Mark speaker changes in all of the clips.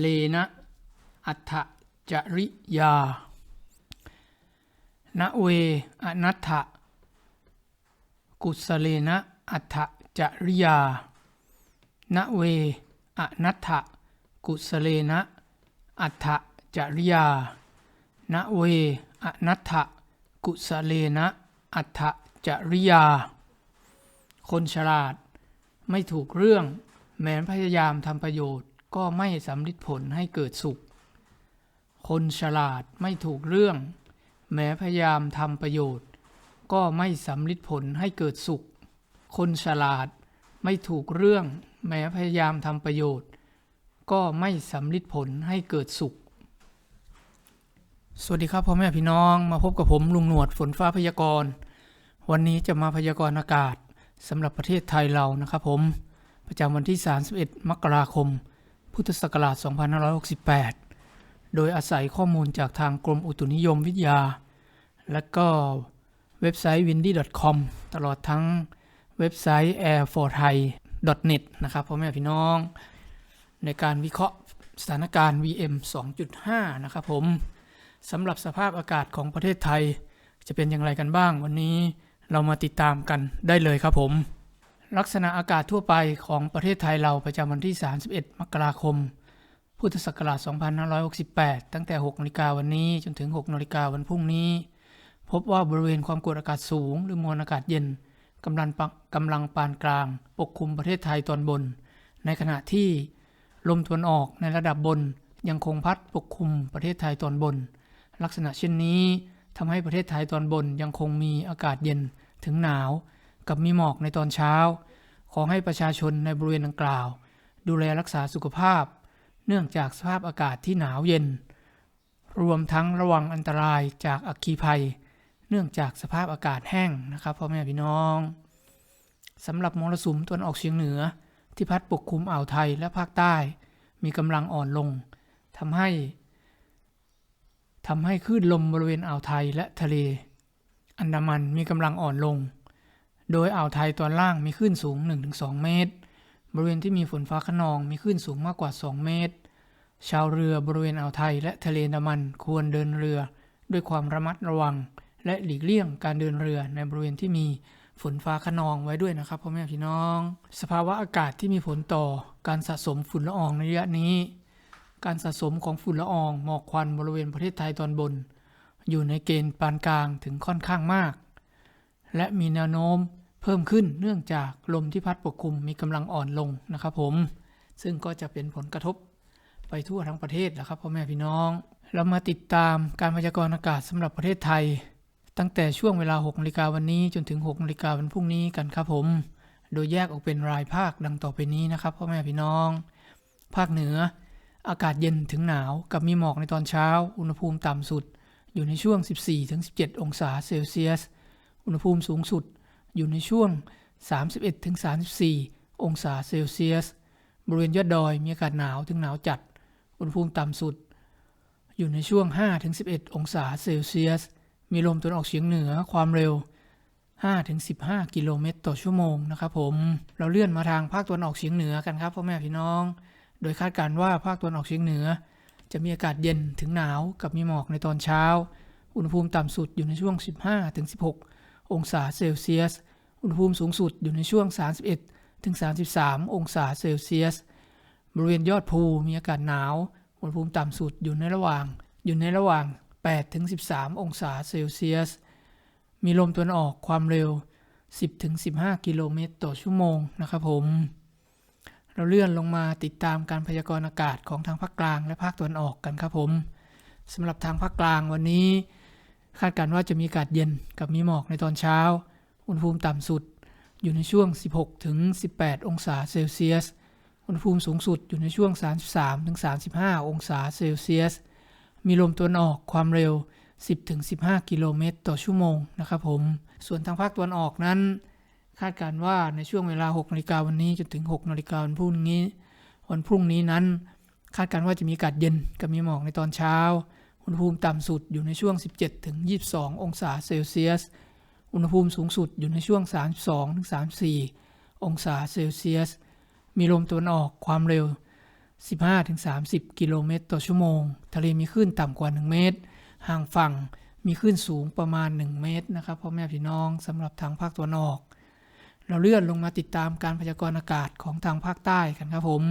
Speaker 1: เลนะอัฏฐจริยาณเวอนัตถกุสเลนะอัฏฐจริยาณเวอนัตถกุสเลนะอัฏฐจริยาณเวอนัตถกุสเลนะอัฏฐจริยา คนฉลาดไม่ถูกเรื่องแม้พยายามทำประโยชน์ ก็ไม่สำลิดผลให้เกิดสุข คนฉลาดไม่ถูกเรื่อง แม้พยายามทำประโยชน์ ก็ไม่สำลิดผลให้เกิดสุข คนฉลาดไม่ถูกเรื่อง แม้พยายามทำประโยชน์ ก็ไม่สำลิดผลให้เกิดสุข สวัสดีครับพ่อแม่พี่น้องมาพบกับผมลุงหนวดฝนฟ้าพยากรณ์ วันนี้จะมาพยากรณ์อากาศสำหรับประเทศไทยเรานะครับผมประจำวันที่ 31 มกราคม พุทธศักราช 2568 โดยอาศัยข้อมูลจากทางกรมอุตุนิยมวิทยา และก็เว็บไซต์ windy.com ตลอดทั้งเว็บไซต์ airforthai.net นะครับพ่อแม่พี่น้อง ในการวิเคราะห์สถานการณ์ VM 2.5 นะครับผมสำหรับสภาพอากาศของประเทศไทย จะเป็นอย่างไรกันบ้างวันนี้เรามาติดตามกันได้เลยครับผม ลักษณะอากาศทั่วไปของประเทศไทยเราประจำวันที่ 31 มกราคม พุทธศักราช 2568 ตั้งแต่ 6นาฬิกาวันนี้จนถึง 6นาฬิกาวันพรุ่งนี้ พบว่าบริเวณความกดอากาศสูง หรือมวลอากาศเย็นกำลังปะกำลังปานกลาง ปกคลุมประเทศไทยตอนบน ในขณะที่ลมตะวันออกในระดับบนยังคงพัดปกคลุมประเทศไทยตอนบน ลักษณะเช่นนี้ทำให้ประเทศไทยตอนบนยังคงมีอากาศเย็นถึงหนาว กับมีหมอกในตอนเช้า ขอให้ประชาชนในบริเวณดังกล่าว ดูแลรักษาสุขภาพ เนื่องจากสภาพอากาศที่หนาวเย็น รวมทั้งระวังอันตรายจากอัคคีภัย เนื่องจากสภาพอากาศแห้งนะครับพ่อแม่พี่น้องสำหรับมรสุมตะวันออกเฉียงเหนือ ที่พัดปกคลุมอ่าวไทยและภาคใต้ มีกำลังอ่อนลงทำให้ทำให้คลื่นลมบริเวณอ่าวไทยและทะเล อันดามันมีกำลังอ่อนลง โดยอ่าวไทยตอนล่างมีคลื่นสูง 1-2 เมตร บริเวณที่มีฝนฟ้าขนองมีคลื่นสูงมากกว่า 2 เมตร ชาวเรือบริเวณอ่าวไทยและทะเลอันดามันควรเดินเรือ ด้วยความระมัดระวัง และหลีกเลี่ยงการเดินเรือในบริเวณที่มีฝนฟ้าขนองไว้ด้วยนะครับพ่อแม่พี่น้อง สภาวะอากาศที่มีผลต่อการสะสมฝุ่นละอองในระยะนี้ การสะสมของฝุ่นละอองหมอกควันบริเวณประเทศไทยตอนบน อยู่ในเกณฑ์ปานกลางถึงค่อนข้างมาก และมีแนวโน้ม เพิ่มขึ้นเนื่องจากลมที่พัดปกคลุมมีกำลังอ่อนลงนะครับผม ซึ่งก็จะเป็นผลกระทบไปทั่วทั้งประเทศแหละครับพ่อแม่พี่น้อง เรามาติดตามการพยากรณ์อากาศสำหรับประเทศไทย ตั้งแต่ช่วงเวลา6นาฬิกาวันนี้จนถึง6นาฬิกาวันพรุ่งนี้กันครับผม โดยแยกออกเป็นรายภาคดังต่อไปนี้นะครับพ่อแม่พี่น้อง ภาคเหนือ อากาศเย็นถึงหนาวกับมีหมอกในตอนเช้า อุณหภูมิต่ำสุด อยู่ในช่วง 14-17 องศาเซลเซียส อุณหภูมิสูงสุด อยู่ในช่วง 31-34 องศาเซลเซียส บริเวณยอดดอยมีอากาศหนาวถึงหนาวจัด อุณหภูมิต่ำสุด อยู่ในช่วง 5-11 องศาเซลเซียส มีลมตะวันออกเฉียงเหนือความเร็ว 5-15 กิโลเมตรต่อชั่วโมงนะครับผม เราเลื่อนมาทางภาคตะวันออกเฉียงเหนือกันครับพ่อแม่พี่น้อง โดยคาดการณ์ว่าภาคตะวันออกเฉียงเหนือ จะมีอากาศเย็นถึงหนาวกับมีหมอกในตอนเช้า อุณหภูมิต่ำสุดอยู่ในช่วง 15-16 องศาเซลเซียส อุณหภูมิสูงสุดอยู่ในช่วงถึง 33 องศาเซลเซียส บริเวณยอดภูมีอากาศหนาว อุณหภูมิต่ำสุดอยู่ในระหว่าง อยู่ในระหว่าง 8 ถึง 13 องศาเซลเซียส มีลมตะวันออกความเร็ว 10 ถึง 15 กิโลเมตรต่อชั่วโมงนะครับผม เราเลื่อนลงมาติดตามการพยากรณ์อากาศของทางภาคกลางและภาคตะวันออกกันครับผมสำหรับทางภาคกลางวันนี้ คาดการณ์ว่าจะมีอากาศเย็นกับมีหมอกในตอนเช้า อุณหภูมิต่ำสุดอยู่ในช่วง 16ถึง18 องศาเซลเซียส อุณหภูมิสูงสุดอยู่ในช่วง 33ถึง35 องศาเซลเซียส มีลมตะวันออกความเร็ว 10ถึง15 กิโลเมตรต่อชั่วโมงนะครับผม ส่วนทางภาคตะวันออกนั้น คาดการณ์ว่าในช่วงเวลา 6นาฬิกาวันนี้จนถึง 6นาฬิกาวันพรุ่งนี้ วันพรุ่งนี้นั้น คาดการณ์ว่าจะมีอากาศเย็นกับมีหมอกในตอนเช้า อุณหภูมิต่ำสุดอยู่ในช่วง 17ถึง22 องศาเซลเซียส อุณหภูมิสูงสุดอยู่ในช่วง 32ถึง34 องศาเซลเซียส มีลมตะวันออกความเร็ว 15ถึง30 กิโลเมตรต่อชั่วโมง ทะเลมีคลื่นต่ำกว่า 1 เมตร ห่างฝั่งมีคลื่นสูงประมาณ 1 เมตรนะครับพ่อแม่พี่น้องสำหรับทางภาคตะวันออก เราเลื่อนลงมาติดตามการพยากรณ์อากาศของทางภาคใต้กันครับผม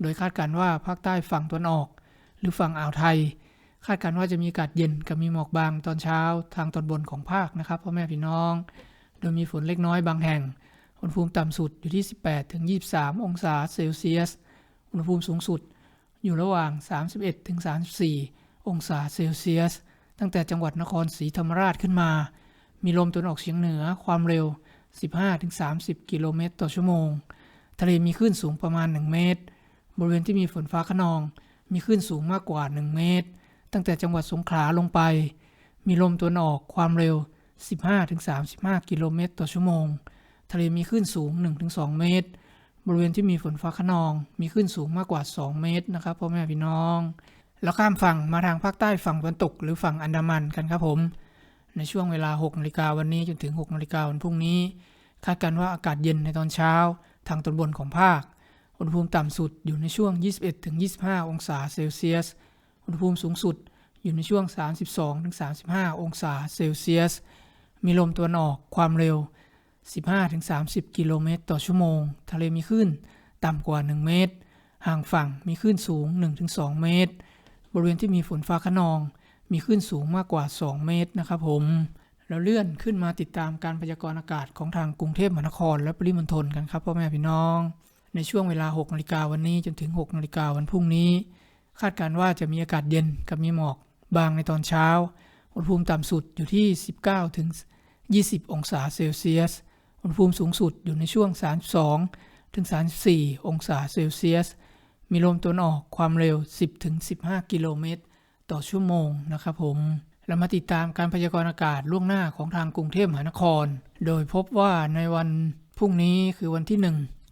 Speaker 1: โดยคาดการณ์ว่าภาคใต้ฝั่งตะวันออก หรือฝั่งอ่าวไทย คาดการณ์ว่าจะมีอากาศเย็นกับมีหมอกบางตอนเช้าทางตอนบนของภาคนะครับพ่อแม่พี่น้อง โดยมีฝนเล็กน้อยบางแห่ง อุณหภูมิต่ำสุดอยู่ที่ 18ถึง23 องศาเซลเซียส อุณหภูมิสูงสุดอยู่ระหว่าง 31ถึง34 องศาเซลเซียส ตั้งแต่จังหวัดนครศรีธรรมราชขึ้นมา มีลมตะวันออกเฉียงเหนือความเร็ว 15ถึง30 กิโลเมตรต่อชั่วโมง ทะเลมีคลื่นสูงประมาณ 1 เมตร บริเวณที่มีฝนฟ้าขนอง มีคลื่นสูงมากกว่า 1 เมตร ตั้งแต่จังหวัดสงขลาลงไป มีลมตะวันออกความเร็ว 15-35 กิโลเมตรต่อชั่วโมง ทะเลมีคลื่นสูง 1-2 เมตร บริเวณที่มีฝนฟ้าขนอง มีคลื่นสูงมากกว่า 2 เมตรนะครับพ่อแม่พี่น้อง แล้วข้ามฝั่งมาทางภาคใต้ฝั่งตะวันตก หรือฝั่งอันดามันกันครับผม ในช่วงเวลา6นาฬิกาวันนี้จนถึง6นาฬิกาวันพรุ่งนี้ คาดการณ์ว่าอากาศเย็นในตอนเช้า ทางตอนบนของภาค อุณหภูมิต่ำสุดอยู่ในช่วง 21-25 องศาเซลเซียส อุณหภูมิสูงสุดอยู่ในช่วง 32-35 องศาเซลเซียส มีลมตะวันออกความเร็ว 15-30 กิโลเมตรต่อชั่วโมง ทะเลมีคลื่นต่ำกว่า 1 เมตร ห่างฝั่งมีคลื่นสูง 1-2 เมตร บริเวณที่มีฝนฟ้าขนอง มีคลื่นสูงมากกว่า 2 เมตรนะครับผม เราเลื่อนขึ้นมาติดตามการพยากรณ์อากาศของทางกรุงเทพมหานคร และปริมณฑลกันครับพ่อแม่พี่น้อง ในช่วงเวลา 6 นาฬิกาวันนี้จนถึง 6 นาฬิกาวันพรุ่งนี้ คาดการว่าจะมีอากาศเย็นกับมีหมอกบางในตอนเช้า อุณหภูมิต่ำสุดอยู่ที่ 19ถึง20 องศาเซลเซียส อุณหภูมิสูงสุดอยู่ในช่วง 32ถึง34 องศาเซลเซียส มีลมตะวันออกความเร็ว 10ถึง15 กิโลเมตร ต่อชั่วโมงนะครับผมเรามาติดตามการพยากรณ์อากาศล่วงหน้าของทางกรุงเทพมหานคร โดยพบว่าในวันพรุ่งนี้คือวันที่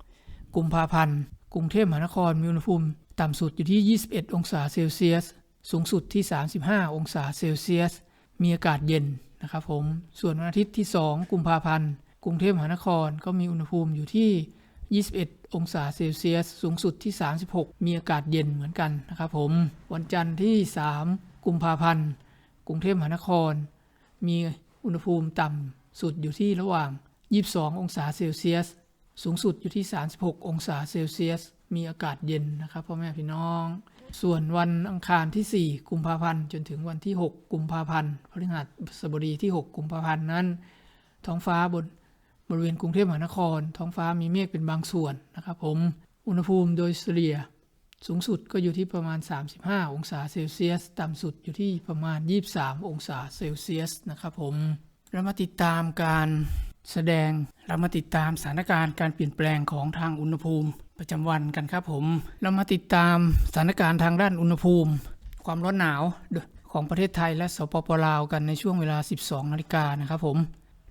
Speaker 1: 1 กุมภาพันธ์ กรุงเทพมหานครมีอุณหภูมิ ต่ำสุดอยู่ที่ 21 องศาเซลเซียส สูงสุดที่ 35 องศาเซลเซียส มีอากาศเย็นนะครับผม ส่วนวันอาทิตย์ที่ 2 กุมภาพันธ์ กรุงเทพมหานครก็มีอุณหภูมิอยู่ที่ 21 องศาเซลเซียส สูงสุดที่ 36 มีอากาศเย็นเหมือนกันนะครับผม วันจันทร์ที่ 3 กุมภาพันธ์ กรุงเทพมหานคร มีอุณหภูมิต่ำสุดอยู่ที่ระหว่าง 22 องศาเซลเซียส สูงสุดอยู่ที่ 36 องศาเซลเซียส มีอากาศเย็นนะครับพ่อแม่พี่น้อง ส่วนวันอังคารที่ 4 กุมภาพันธ์จนถึงวันที่ 6 กุมภาพันธ์พฤหัสบดีที่ 6 กุมภาพันธ์นั้น ท้องฟ้าบนบริเวณกรุงเทพมหานคร ท้องฟ้ามีเมฆเป็นบางส่วนนะครับผมอุณหภูมิโดยเฉลี่ยสูงสุดก็อยู่ที่ประมาณ 35 องศาเซลเซียส ต่ำสุดอยู่ที่ประมาณ 23 องศาเซลเซียสนะครับผมเรามาติดตามการแสดงเรามาติดตามสถานการณ์การเปลี่ยนแปลงของทางอุณหภูมิ ประจำวันกันครับผม เรามาติดตามสถานการณ์ทางด้านอุณหภูมิ ความร้อนหนาวของประเทศไทยและสปปลาวกันในช่วงเวลา 12 นาฬิกานะครับผม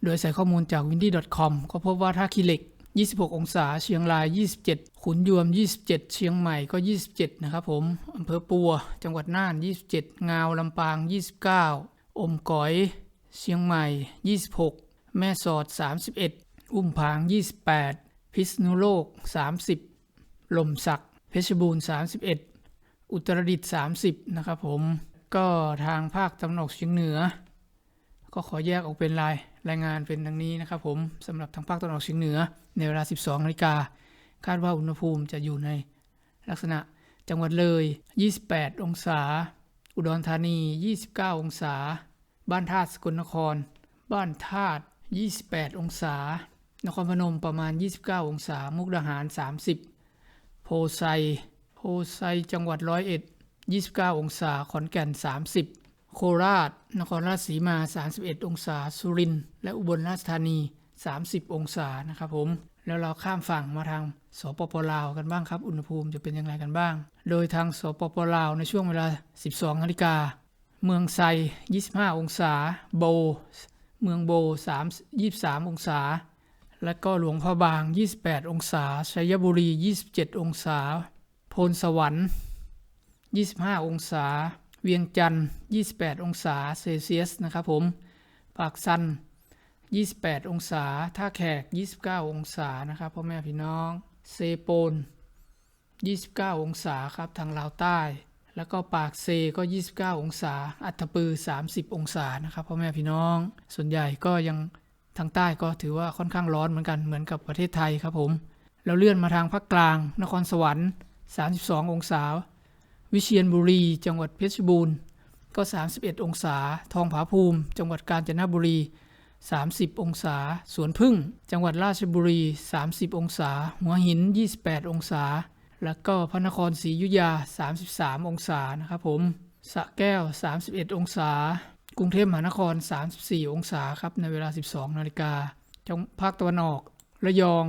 Speaker 1: โดยใส่ข้อมูลจาก windy.com ก็พบว่าท่าขี้เหล็ก 26 องศา เชียงราย 27 ขุนยวม 27 เชียงใหม่ก็ 27 นะครับผม อำเภอปัว จังหวัดน่าน 27 งาว ลำปาง 29 อมก๋อย เชียงใหม่ 26 แม่สอด 31 อุ้มผาง 28 พิษณุโลก 30 ลมสักเพชรบูรณ์ 31 อุตรดิตถ์30 นะครับผม ก็ทางภาคตะวันออกเฉียงเหนือ ก็ขอแยกออกเป็นรายรายงานเป็นดังนี้นะครับผมสำหรับทางภาคตะวันออกเฉียงเหนือ ในเวลา 12นาฬิกาคาดว่าอุณหภูมิจะอยู่ในลักษณะจังหวัดเลย 28 องศา อุดรธานี 29 องศา บ้านธาตุสกลนคร บ้านธาตุ 28 องศา นครพนมประมาณ 29 องศา มุกดาหาร 30 โพไซ โพไซจังหวัดร้อยเอ็ด29 องศา ขอนแก่น 30 โคราช นครราชสีมา 31 องศา สุรินทร์และอุบลราชธานี 30 องศานะครับผม แล้วเราข้ามฝั่งมาทางสปปลาวกันบ้างครับ อุณหภูมิจะเป็นอย่างไรกันบ้าง โดยทางสปปลาวในช่วงเวลา 12นาฬิกา เมืองไซ 25 องศา โบ เมืองโบ 3 23 องศา และก็หลวงพ่อบาง 28 องศา ชัยบุรี 27 องศา โพนสวรรค์ 25 องศา เวียงจันทร์ 28 องศาเซลเซียสนะครับผม ปากซัน 28 องศา ท่าแขก 29 องศานะครับพ่อแม่พี่น้อง เซโปน 29 องศาครับทางลาวใต้ แล้วก็ปากเซก็ 29 องศา อัตตปือ 30 องศานะครับพ่อแม่พี่น้อง ส่วนใหญ่ก็ยัง ทางใต้ก็ถือว่าค่อนข้างร้อนเหมือนกันเหมือนกับประเทศไทยครับผมแล้วเลื่อนมาทางภาคกลาง นครสวรรค์ 32 องศา วิเชียรบุรี จังหวัดเพชรบูรณ์ก็ 31 องศา ทองผาภูมิ จังหวัดกาญจนบุรี 30 องศา สวนพึ่ง จังหวัดราชบุรี 30 องศา หัวหิน 28 องศา แล้วก็พระนครศรีอยุธยา 33 องศานะครับผมสระแก้ว 31 องศา กรุงเทพมหานคร 34 องศาครับในเวลา 12 นาฬิกาจังภาคตะวันออก ระยอง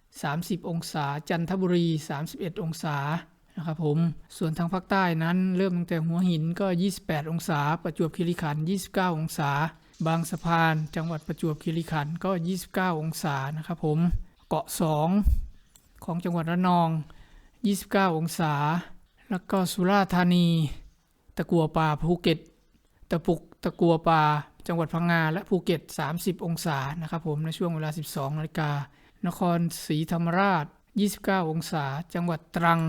Speaker 1: 30 องศา จันทบุรี 31 องศานะครับผม ส่วนทางภาคใต้นั้นเริ่มตั้งแต่หัวหินก็ 28 องศา ประจวบคีรีขันธ์29 องศา บางสะพาน จังหวัดประจวบคีรีขันธ์ก็ 29 องศานะครับผม เกาะ 2 ของจังหวัดระนอง 29 องศา แล้วก็สุราษฎร์ธานี ตะกัวป่าภูเก็ต ตะปุกตะกัวป่าจังหวัดพังงา และภูเก็ต 30 องศานะครับผมในช่วงเวลา 12นาฬิกานครศรีธรรมราช 29 องศา จังหวัดตรัง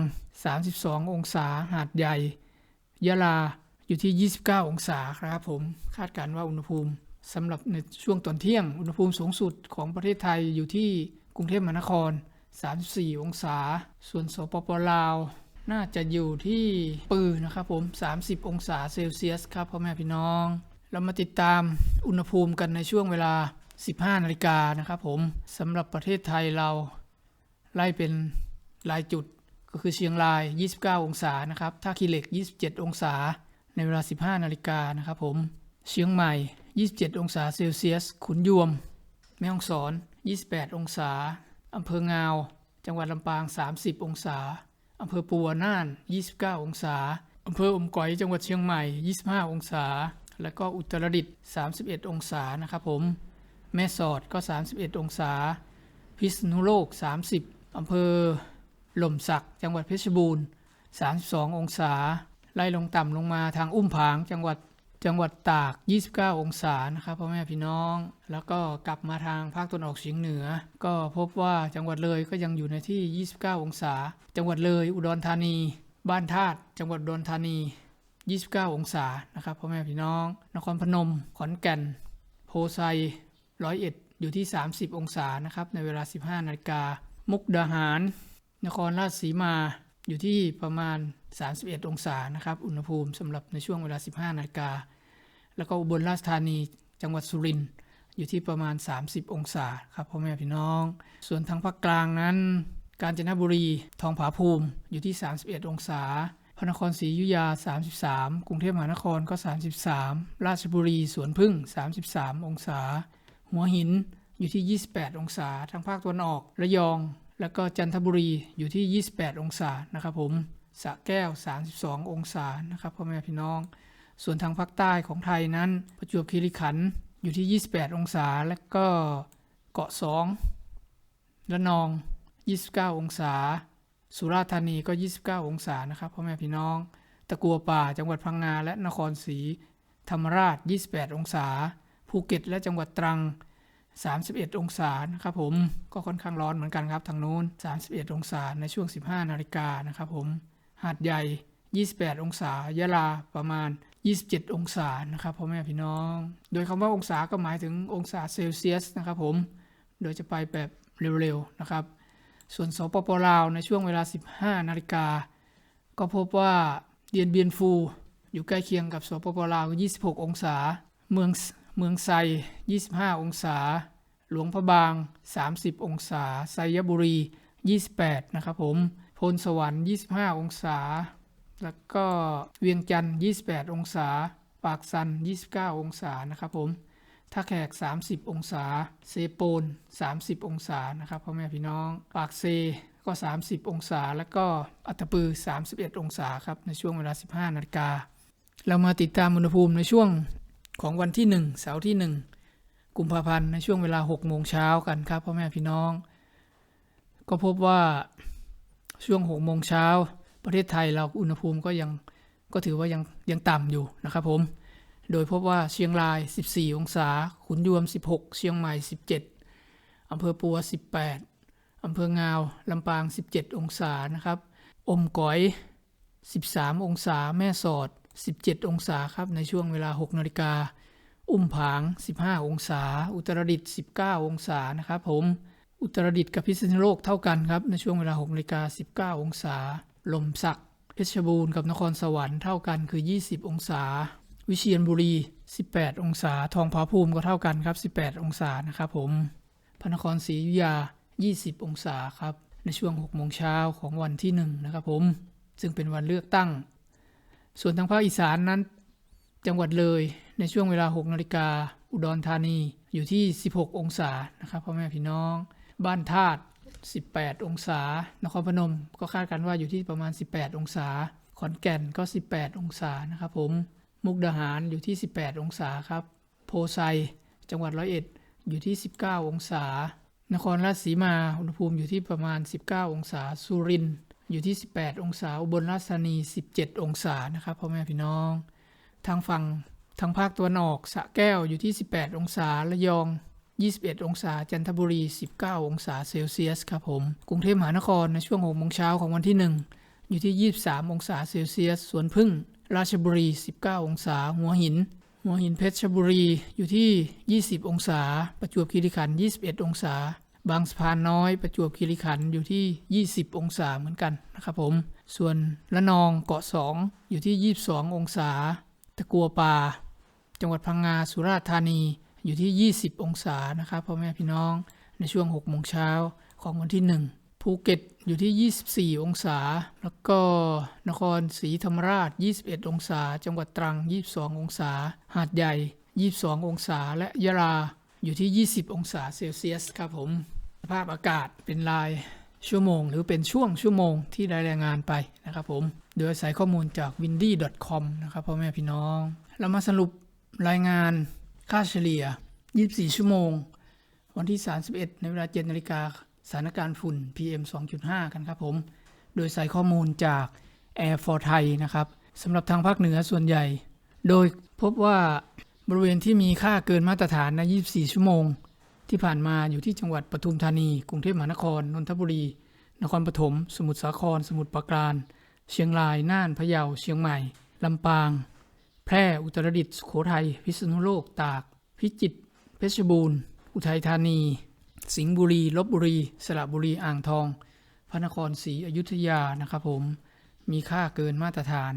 Speaker 1: 32 องศา หาดใหญ่ ยะลาอยู่ที่ 29 องศาครับผม คาดการณ์ว่าอุณหภูมิสำหรับในช่วงตอนเที่ยง อุณหภูมิสูงสุดของประเทศไทยอยู่ที่กรุงเทพมหานคร 34 องศา ส่วนสปปลาว น่าจะอยู่ที่ปือนะครับผม 30 องศาเซลเซียสครับพ่อแม่พี่น้อง เรามาติดตามอุณหภูมิกันในช่วงเวลา 15 นาฬิกานะครับผมสำหรับประเทศไทยเราไล่เป็นรายจุดก็คือเชียงราย 29 องศานะครับท่าขี้เหล็ก 27 องศา ในเวลา 15 นาฬิกานะครับผม เชียงใหม่ 27 องศาเซลเซียส ขุนยวม แม่ฮ่องสอน 28 องศาอำเภองาว จังหวัดลำปาง 30 องศา อำเภอปัวน่าน 29 องศา อำเภออมก๋อยจังหวัดเชียงใหม่ 25 องศา แล้วก็อุตรดิตถ์31 องศานะครับผม แม่สอดก็ 31 องศา พิษณุโลก 30 อำเภอหล่มสัก จังหวัดเพชรบูรณ์ 32 องศา ไล่ลงต่ำลงมาทางอุ้มผาง จังหวัด จังหวัดตาก 29 องศานะครับพ่อแม่พี่น้อง แล้วก็กลับมาทางภาคตะวันออกเฉียงเหนือ ก็พบว่าจังหวัดเลยก็ยังอยู่ในที่ 29 องศา จังหวัดเลยอุดรธานี บ้านธาตุจังหวัดอุดรธานี 29 องศานะครับพ่อแม่พี่น้อง นครพนม ขอนแก่น โพไซร้อยเอ็ดอยู่ที่ 30 องศานะครับในเวลา 15 นาฬิกา มุกดาหาร นครราชสีมาอยู่ที่ประมาณ 31 องศานะครับอุณหภูมิสำหรับในช่วงเวลา 15 นาฬิกา แล้วก็อุบลราชธานีจังหวัดสุรินทร์อยู่ที่ประมาณ 30 องศาครับพ่อแม่พี่น้อง ส่วนทางภาคกลางนั้น กาญจนบุรี ทองผาภูมิอยู่ที่ 31 องศา พระนครศรีอยุธยา 33 กรุงเทพมหานครก็ 33 ราชบุรีสวนพึ่ง 33 องศา หัวหินอยู่ที่ 28 องศา ทางภาคตะวันออก ระยอง แล้วก็จันทบุรีอยู่ที่ 28 องศานะครับผมสระแก้ว 32 องศานะครับพ่อแม่พี่น้อง ส่วนทางภาคใต้ของไทยนั้น ประจวบคีรีขันธ์อยู่ที่ 28 องศา และก็เกาะ2ระนอง 29 องศา สุราษฎร์ธานีก็ 29 องศานะครับพ่อแม่พี่น้อง ตะกัวป่าจังหวัดพังงาและนครศรีธรรมราช 28 องศา ภูเก็ตและจังหวัดตรัง 31 องศานะครับผมก็ค่อนข้างร้อนเหมือนกันครับทางนู้น 31 องศาในช่วง 15 นาฬิกานะครับผมหาดใหญ่ 28 องศายะลาประมาณ 27 องศานะครับพ่อแม่พี่น้อง โดยคำว่าองศาก็หมายถึงองศาเซลเซียสนะครับผม โดยจะไปแบบเร็วๆนะครับ ส่วนสปปลาวในช่วงเวลา 15 นาฬิกา ก็พบว่าเดียนเบียนฟู อยู่ใกล้เคียงกับสปปลาว 26 องศา เมืองเมืองไซ 25 องศา หลวงพระบาง 30 องศา ไซยบุรี 28 นะครับผม พลสวรรค์ 25 องศา แล้วก็เวียงจันทร์28 องศา ปากซัน 29 องศานะครับผมท่าแขก 30 องศา เซโปน 30 องศานะครับพ่อแม่พี่น้อง ปากเซก็ 30 องศา แล้วก็อัตปือ 31 องศาครับในช่วงเวลา 15 นาฬิกา เรามาติดตามอุณหภูมิในช่วงของวันที่ 1 เสาร์ที่ 1 กุมภาพันธ์ในช่วงเวลา 6 โมงเช้ากันครับพ่อแม่พี่น้อง ก็พบว่าช่วง 6 โมงเช้า ประเทศไทยเราอุณหภูมิก็ยังก็ถือว่ายังยังต่ำอยู่นะครับผม โดยพบว่าเชียงราย 14 องศา ขุนยวม 16 เชียงใหม่ 17 อำเภอปัว 18 อำเภองาว ลำปาง 17 องศานะครับ อมก๋อย 13 องศา แม่สอด 17 องศาครับ ในช่วงเวลา 6 นาฬิกา อุ้มผาง 15 องศา อุตรดิตถ์19 องศานะครับผม อุตรดิตถ์กับพิษณุโลกเท่ากันครับ ในช่วงเวลา6นาฬิกา19 องศา ลมสักเพชรบูรณ์กับนครสวรรค์เท่ากันคือ 20 องศา วิเชียรบุรี 18 องศา ทองผาภูมิก็เท่ากันครับ 18 องศานะครับผม พระนครศรีอยุธยา 20 องศาครับ ในช่วง 6 โมงเช้าของวันที่ 1 นะครับผม ซึ่งเป็นวันเลือกตั้ง ส่วนทางภาคอีสานนั้น จังหวัดเลยในช่วงเวลา 6 นาฬิกา อุดรธานีอยู่ที่ 16 องศานะครับพ่อแม่พี่น้อง บ้านธาตุ 18 องศา นครพนมก็คาดกันว่าอยู่ที่ประมาณ 18 องศา ขอนแก่นก็ 18 องศานะครับผม มุกดาหารอยู่ที่ 18 องศาครับ โพไซ จังหวัดร้อยเอ็ดอยู่ที่ 19 องศา นครราชสีมา อุณหภูมิอยู่ที่ประมาณ 19 องศา สุรินทร์อยู่ที่ 18 องศา อุบลราชธานี 17 องศา นะครับพ่อแม่พี่น้อง ทางฝั่งทางภาคตะวันออกสะแก้วอยู่ที่ 18 องศา ระยอง 21 องศา จันทบุรี 19 องศาเซลเซียสครับผม กรุงเทพมหานครในช่วง6โมงเช้าของวันที่ 1 อยู่ที่ 23 องศาเซลเซียส สวนพึ่ง ราชบุรี 19 องศา หัวหิน หัวหินเพชรบุรีอยู่ที่ 20 องศา ประจวบคีรีขันธ์21 องศา บางสะพานน้อย ประจวบคีรีขันธ์อยู่ที่ 20 องศาเหมือนกันนะครับผม ส่วนละนองเกาะ 2 อยู่ที่ 22 องศา ตะกัวป่า จังหวัดพังงา สุราษฎร์ธานี อยู่ที่ 20 องศานะครับพ่อแม่พี่น้องในช่วง6โมงเช้าของวันที่ 1 ภูเก็ตอยู่ที่ 24 องศา แล้วก็นครศรีธรรมราช 21 องศา จังหวัดตรัง 22 องศา หาดใหญ่ 22 องศา และยะลาอยู่ที่ 20 องศาเซลเซียสครับผมสภาพอากาศเป็นรายชั่วโมง หรือเป็นช่วงชั่วโมงที่ได้รายงานไปนะครับผม โดยอาศัยข้อมูลจาก windy.com นะครับพ่อแม่พี่น้อง เรามาสรุปรายงาน ค่าเฉลี่ย 24 ชั่วโมง วันที่ 31 ในเวลา 7 นาฬิกาสถานการณ์ฝุ่น PM 2.5 กันครับผม โดยใส่ข้อมูลจาก Air for Thai นะครับสำหรับทางภาคเหนือส่วนใหญ่ โดยพบว่าบริเวณที่มีค่าเกินมาตรฐานใน 24 ชั่วโมง ที่ผ่านมาอยู่ที่จังหวัดปทุมธานี กรุงเทพมหานคร นนทบุรี นครปฐม สมุทรสาคร สมุทรปราการ เชียงราย น่าน พะเยา เชียงใหม่ ลำปาง แพร่อุตรดิตถ์สุโขทัย พิษณุโลก ตาก พิจิตร เพชรบูรณ์ อุทัยธานี สิงห์บุรี ลบบุรี สระบุรี อ่างทอง พระนครศรีอยุธยา นะครับผม มีค่าเกินมาตรฐาน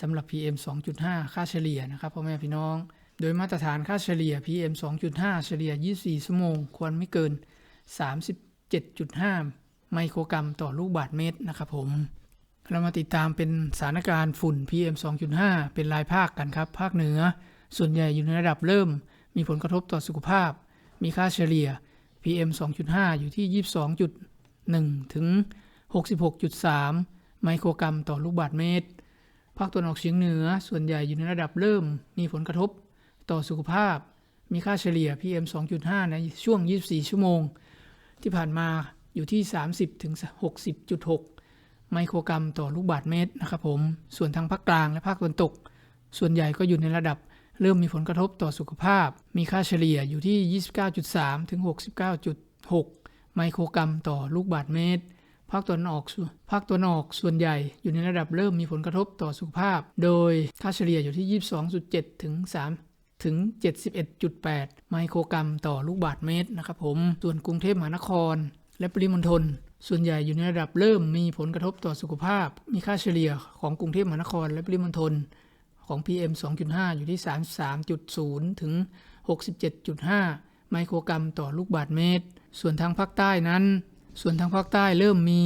Speaker 1: สำหรับ PM 2.5 ค่าเฉลี่ยนะครับพ่อแม่พี่น้อง โดยมาตรฐานค่าเฉลี่ย PM 2.5 เฉลี่ย 24 ชั่วโมง ควรไม่เกิน 37.5 ไมโครกรัมต่อลูกบาศก์เมตรนะครับผม เรามาติดตามเป็นสถานการณ์ฝุ่น PM 2.5 เป็นรายภาคกันครับ ภาคเหนือ ส่วนใหญ่อยู่ในระดับเริ่ม มีผลกระทบต่อสุขภาพ มีค่าเฉลี่ย PM 2.5 อยู่ที่ 22.1 ถึง 66.3 ไมโครกรัมต่อลูกบาศก์เมตร ภาคตะวันออกเฉียงเหนือ ส่วนใหญ่อยู่ในระดับเริ่ม มีผลกระทบต่อสุขภาพ มีค่าเฉลี่ย PM 2.5 ในช่วง 24 ชั่วโมง ที่ผ่านมาอยู่ที่ 30ถึง60.6 ไมโครกรัมต่อลูกบาศก์เมตรนะครับผม ส่วนทางภาคกลางและภาคตะวันตก ส่วนใหญ่ก็อยู่ในระดับ เริ่มมีผลกระทบต่อสุขภาพ มีค่าเฉลี่ยอยู่ที่ 29.3 ถึง 69.6 ไมโครกรัมต่อลูกบาศก์เมตร ภาคตะวันออก ภาคตะวันออกส่วนใหญ่อยู่ในระดับเริ่มมีผลกระทบต่อสุขภาพ โดยค่าเฉลี่ยอยู่ที่ 22.7 ถึงถึง 71.8 ไมโครกรัมต่อลูกบาศก์เมตรนะครับผม ส่วนกรุงเทพมหานคร และปริมณฑล ส่วนใหญ่อยู่ในระดับเริ่มมีผลกระทบต่อสุขภาพ มีค่าเฉลี่ยของกรุงเทพมหานครและปริมณฑลของ PM 2.5 อยู่ที่ 33.0 ถึง 67.5 ไมโครกรัมต่อลูกบาศก์เมตร ส่วนทางภาคใต้นั้น ส่วนทางภาคใต้เริ่มมี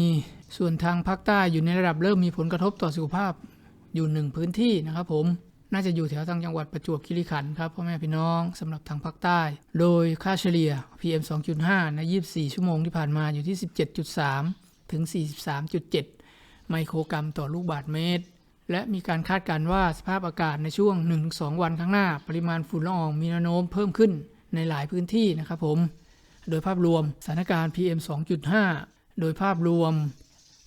Speaker 1: ส่วนทางภาคใต้อยู่ในระดับเริ่มมีผลกระทบต่อสุขภาพอยู่หนึ่งพื้นที่นะครับผม น่าจะอยู่แถวทางจังหวัดประจวบคีรีขันธ์ครับพ่อแม่พี่น้องสำหรับทางภาคใต้ โดยค่าเฉลี่ย PM 2.5 ใน 24 ชั่วโมงที่ผ่านมาอยู่ที่ 17.3 ถึง 43.7 ไมโครกรัมต่อลูกบาศก์เมตร และมีการคาดการณ์ว่าสภาพอากาศในช่วง 1-2 วันข้างหน้า ปริมาณฝุ่นละอองมีแนวโน้มเพิ่มขึ้นในหลายพื้นที่นะครับผม โดยภาพรวมสถานการณ์ PM 2.5 โดยภาพรวม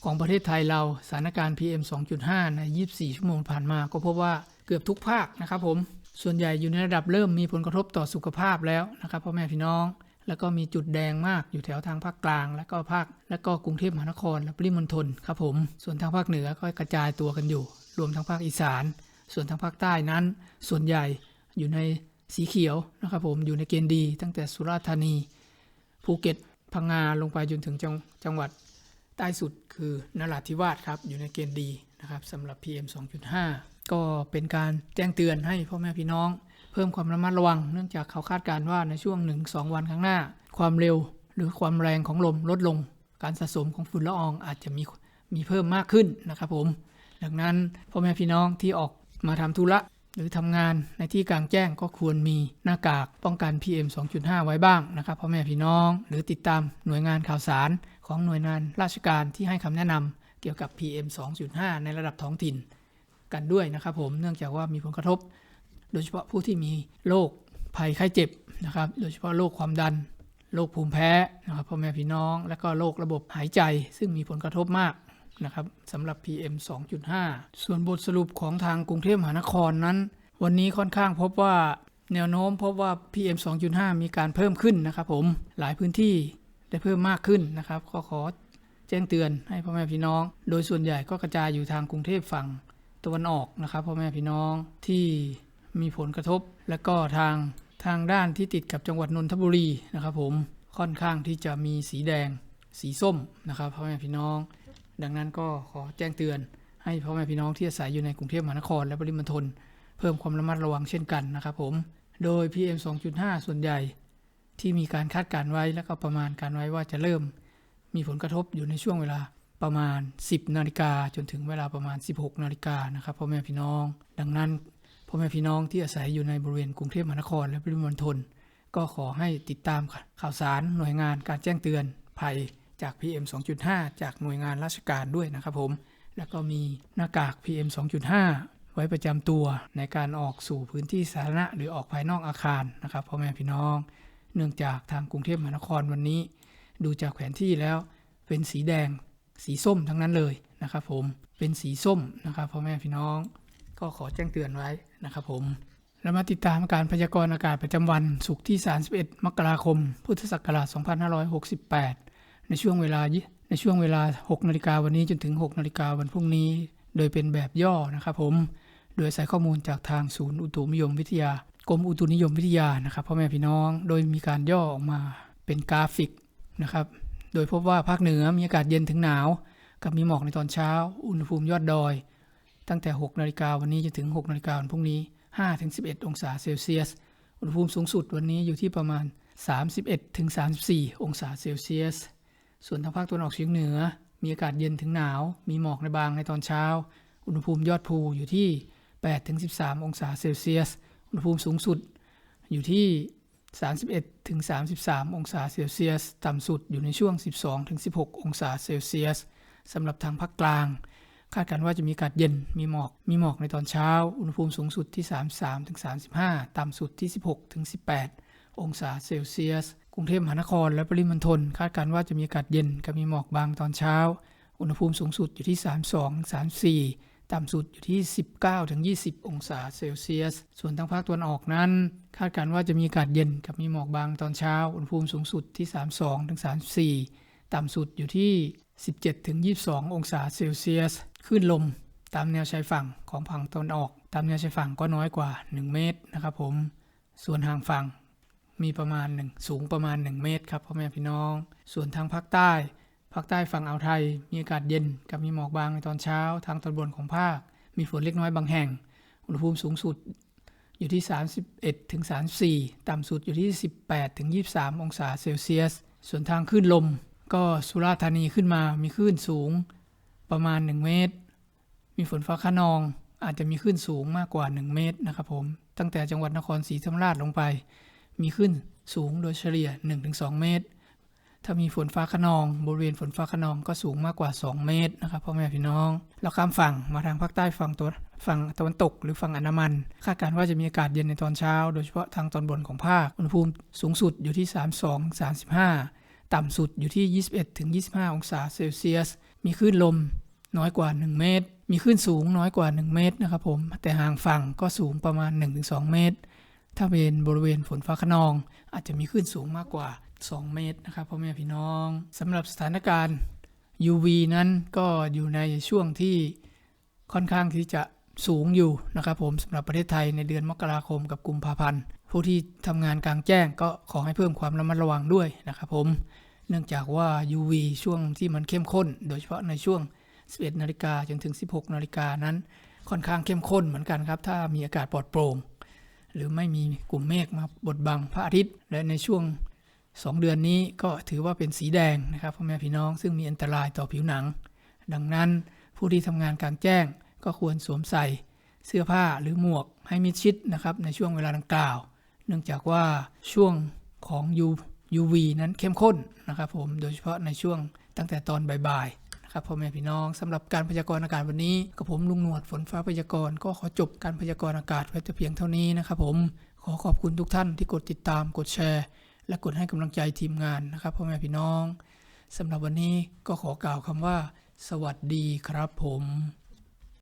Speaker 1: ของประเทศไทยเราสถานการณ์ PM 2.5 ใน 24 ชั่วโมงผ่านมาก็พบว่า เกือบทุกภาคนะครับผมส่วนใหญ่อยู่ในระดับเริ่มมีผลกระทบต่อสุขภาพแล้วนะครับพ่อแม่พี่น้อง แล้วก็มีจุดแดงมากอยู่แถวทางภาคกลาง และก็ภาคและก็กรุงเทพมหานครและปริมณฑลครับผม ส่วนทางภาคเหนือก็กระจายตัวกันอยู่ รวมทั้งภาคอีสาน ส่วนทางภาคใต้นั้น ส่วนใหญ่อยู่ในสีเขียวนะครับผมอยู่ในเกณฑ์ดีตั้งแต่สุราษฎร์ธานี ภูเก็ตพังงาลงไปจนถึงจังจงหวัดใต้สุดคือนราธิวาสครับอยู่ในเกณฑ์ดีนะครับสำหรับ PM 2.5 ก็เป็นการแจ้งเตือนให้พ่อแม่พี่น้อง เพิ่มความระมัดระวัง เนื่องจากเขาคาดการณ์ว่าในช่วง 1-2 วันข้างหน้า ความเร็วหรือความแรงของลมลดลง การสะสมของฝุ่นละอองอาจจะมีมีเพิ่มมากขึ้นนะครับผม ดังนั้นพ่อแม่พี่น้องที่ออกมาทำธุระหรือทำงานในที่กลางแจ้งก็ควรมีหน้ากากป้องกัน PM 2.5 ไว้บ้างนะครับพ่อแม่พี่น้อง หรือติดตามหน่วยงานข่าวสารของหน่วยงานราชการที่ให้คำแนะนำเกี่ยวกับ PM 2.5 ในระดับท้องถิ่น กันด้วยนะครับผมเนื่องจากว่ามีผลกระทบ โดยเฉพาะผู้ที่มีโรคภัยไข้เจ็บนะครับ โดยเฉพาะโรคความดันโรคภูมิแพ้นะครับพ่อแม่พี่น้อง และก็โรคระบบหายใจ ซึ่งมีผลกระทบมากนะครับสำหรับ PM 2.5 ส่วนบทสรุปของทางกรุงเทพมหานครนั้น วันนี้ค่อนข้างพบว่าแนวโน้มพบว่า PM 2.5 มีการเพิ่มขึ้นนะครับผมหลายพื้นที่ได้เพิ่มมากขึ้นนะครับก็ขอแจ้งเตือนให้พ่อแม่พี่น้อง โดยส่วนใหญ่ก็กระจายอยู่ทางกรุงเทพฝั่ง ตะวันออกนะครับพ่อแม่พี่น้องที่มีผลกระทบ และก็ทางทางด้านที่ติดกับจังหวัดนนทบุรีนะครับผมค่อนข้างที่จะมีสีแดงสีส้มนะครับพ่อแม่พี่น้อง ดังนั้นก็ขอแจ้งเตือน ให้พ่อแม่พี่น้องที่อาศัยอยู่ในกรุงเทพมหานครและปริมณฑลเพิ่มความระมัดระวังเช่นกันนะครับผมโดย PM 2.5 ส่วนใหญ่ที่มีการคาดการไว้และก็ประมาณการไว้ว่าจะเริ่ม มีผลกระทบอยู่ในช่วงเวลา ประมาณ 10นาฬิกาจนถึงเวลาประมาณ 16นาฬิกานะครับพ่อแม่พี่น้อง ดังนั้นพ่อแม่พี่น้องที่อาศัยอยู่ในบริเวณกรุงเทพมหานครและปริมณฑลก็ขอให้ติดตามข่าวสารหน่วยงานการแจ้งเตือนภัยจาก PM 2.5 จากหน่วยงานราชการด้วยนะครับผมแล้วก็มีหน้ากาก PM 2.5 ไว้ประจำตัวในการออกสู่พื้นที่สาธารณะหรือออกภายนอกอาคารนะครับพ่อแม่พี่น้อง เนื่องจากทางกรุงเทพมหานครวันนี้ ดูจากแผนที่แล้วเป็นสีแดง สีส้มทั้งนั้นเลยนะครับผมเป็นสีส้มนะครับพ่อแม่พี่น้องก็ขอแจ้งเตือนไว้นะครับผมเรามาติดตามการพยากรณ์อากาศประจำวันศุกร์ที่ 31 มกราคม พุทธศักราช 2568 ในช่วงเวลาในช่วงเวลา 6 นาฬิกาวันนี้จนถึง 6 นาฬิกาวันพรุ่งนี้ โดยเป็นแบบย่อนะครับผม โดยใส่ข้อมูลจากทางศูนย์อุตุนิยมวิทยากรมอุตุนิยมวิทยานะครับพ่อแม่พี่น้อง โดยมีการย่อออกมาเป็นกราฟิกนะครับ โดยพบว่าภาคเหนือมีอากาศเย็นถึงหนาว กับมีหมอกในตอนเช้า อุณหภูมิยอดดอย ตั้งแต่ 6 นาฬิกาวันนี้จนถึง 6 นาฬิกาวันพรุ่งนี้ 5-11 องศาเซลเซียส อุณหภูมิสูงสุดวันนี้อยู่ที่ประมาณ 31-34 องศาเซลเซียส ส่วนทางภาคตะวันออกเฉียงเหนือ มีอากาศเย็นถึงหนาว มีหมอกในบางในตอนเช้า อุณหภูมิยอดภูอยู่ที่ 8-13 องศาเซลเซียส อุณหภูมิสูงสุดอยู่ที่ 31-33 องศาเซลเซียส ต่ำสุดอยู่ในช่วง 12-16 องศาเซลเซียสสำหรับทางภาคกลาง คาดการณ์ว่าจะมีอากาศเย็นมีหมอก มีหมอกในตอนเช้า อุณหภูมิสูงสุดที่ 33-35 ต่ำสุดที่ 16-18 องศาเซลเซียส กรุงเทพมหานครและปริมณฑลคาดการณ์ว่าจะมีอากาศเย็นกับมีหมอกบางตอนเช้า อุณหภูมิสูงสุดอยู่ที่ 32-34 ต่ำสุดอยู่ที่ 19-20 องศาเซลเซียส ส่วนทางภาคตะวันออกนั้น คาดการณ์ว่าจะมีอากาศเย็นกับมีหมอกบางตอนเช้า อุณหภูมิสูงสุดที่ 32-34 ต่ำสุดอยู่ที่ 17-22 องศาเซลเซียส คลื่นลมตามแนวชายฝั่งของฝั่งตะวันออก ตามแนวชายฝั่งก็น้อยกว่า 1 เมตรนะครับผม ส่วนห่างฝั่งมีประมาณหนึ่งสูงประมาณ 1 เมตรครับพ่อแม่พี่น้อง ส่วนทางภาคใต้ ภาคใต้ฝั่งอ่าวไทย มีอากาศเย็นกับมีหมอกบางในตอนเช้า ทางตอนบนของภาค มีฝนเล็กน้อยบางแห่ง อุณหภูมิสูงสุดอยู่ที่ 31ถึง34 ต่ำสุดอยู่ที่ 18ถึง23 องศาเซลเซียส ส่วนทางคลื่นลม ก็สุราษฎร์ธานีขึ้นมามีคลื่นสูง ประมาณ 1 เมตร มีฝนฟ้าคะนอง อาจจะมีคลื่นสูงมากกว่า 1 เมตรนะครับผม ตั้งแต่จังหวัดนครศรีธรรมราชลงไป มีคลื่นสูงโดยเฉลี่ย 1-2 เมตร ถ้ามีฝนฟ้าคะนอง บริเวณฝนฟ้าคะนองก็สูงมากกว่า 2 เมตรนะครับพ่อแม่พี่น้องแล้วข้ามฝั่งมาทางภาคใต้ฝั่งตัวฝั่งตะวันตกหรือฝั่งอันดามัน คาดการณ์ว่าจะมีอากาศเย็นในตอนเช้า โดยเฉพาะทางตอนบนของภาค อุณหภูมิสูงสุดอยู่ที่ 32-35 ต่ำสุดอยู่ที่ 21-25 องศาเซลเซียส มีคลื่นลมน้อยกว่า 1 เมตร มีคลื่นสูงน้อยกว่า 1 เมตรนะครับผม แต่ห่างฝั่งก็สูงประมาณ 1-2 เมตร ถ้าเป็นบริเวณฝนฟ้าคะนอง อาจจะมีคลื่นสูงมากกว่า 2 เมตรนะครับพ่อแม่พี่น้องสำหรับสถานการณ์ UV นั้นก็อยู่ในช่วงที่ค่อนข้างที่จะสูงอยู่นะครับผมสำหรับประเทศไทยในเดือนมกราคมกับกุมภาพันธ์ผู้ที่ทำงานกลางแจ้งก็ขอให้เพิ่มความระมัดระวังด้วยนะครับผมเนื่องจากว่า UV ช่วงที่มันเข้มข้น โดยเฉพาะในช่วง 11 นาฬิกาจนถึง 16 นาฬิกานั้น ค่อนข้างเข้มข้นเหมือนกันครับ ถ้ามีอากาศปลอดโปร่ง หรือไม่มีกลุ่มเมฆมาบดบังพระอาทิตย์ และในช่วง 2 เดือนนี้ก็ถือว่าเป็นสีแดงนะครับพ่อแม่พี่น้องซึ่งมีอันตรายต่อผิวหนัง ดังนั้นผู้ที่ทำงานกลางแจ้งก็ควรสวมใส่เสื้อผ้าหรือหมวกให้มิดชิดนะครับในช่วงเวลาดังกล่าว เนื่องจากว่าช่วงของ UV นั้นเข้มข้นนะครับผมโดยเฉพาะในช่วงตั้งแต่ตอนบ่ายๆนะครับพ่อแม่พี่น้องสำหรับการพยากรณ์อากาศวันนี้กับผมลุงหนวดฝนฟ้าพยากรณ์ก็ขอจบการพยากรณ์อากาศไว้แต่เพียงเท่านี้นะครับผมขอขอบคุณทุกท่านที่กดติดตามกดแชร์ และกดให้กำลังใจทีมงานนะครับพ่อแม่พี่น้องสำหรับวันนี้ก็ขอกล่าวคำว่า สวัสดีครับผม